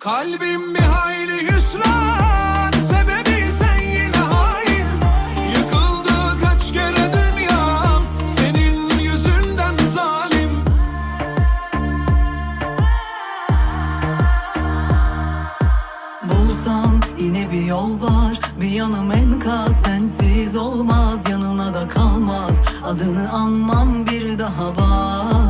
Kalbim bir hayli hüsran Sebebi sen yine Yıkıldı kaç kere dünyam Senin yüzünden zalim. Bulsam yine bir yol var Bir yanım enkaz sensiz olmaz Yanına da kalmaz. Adını anmam bir daha bak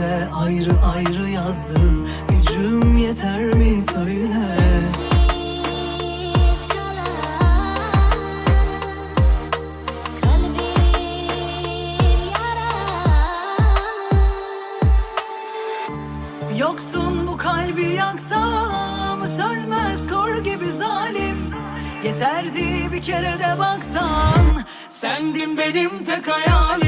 Kaderde ayrı ayrı yazdım Gücüm yeter mi söyle? Yoksun bu kalbi yaksam Sönmez kor gibi zalim. Yeterdi bir kere de baksan. Sendin benim tek hayalim